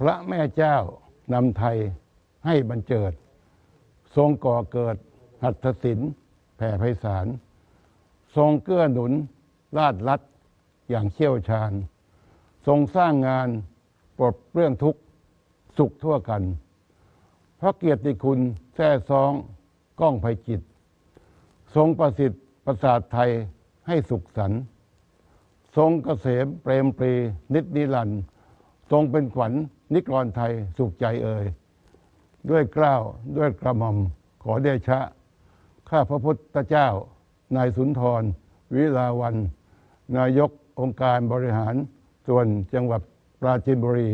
พระแม่เจ้านำไทยให้บรรเจิด ทรงก่อเกิดหัตถศิลป์แผ่ไพศาล ทรงเกื้อหนุนราดรัดอย่างเชี่ยวชาญ ทรงสร้างงานปลดเรื่องทุกข์สุขทั่วกัน พระเกียรติคุณแท้ซองก้องไพจิต ทรงประสิทธิ์ประสาทไทยให้สุขสันต์ทรงเกษมเปรมปรีนิดนิรันทรงเป็นขวัญ นิกรไทยสุขใจเอ่ยด้วยกล้าวด้วยกระหม่อมขอเดชะ ข้าพระพุทธเจ้า นายสุนทร วิลาวัน นายกองค์การบริหาร ส่วนจังหวัดปราจีนบุรี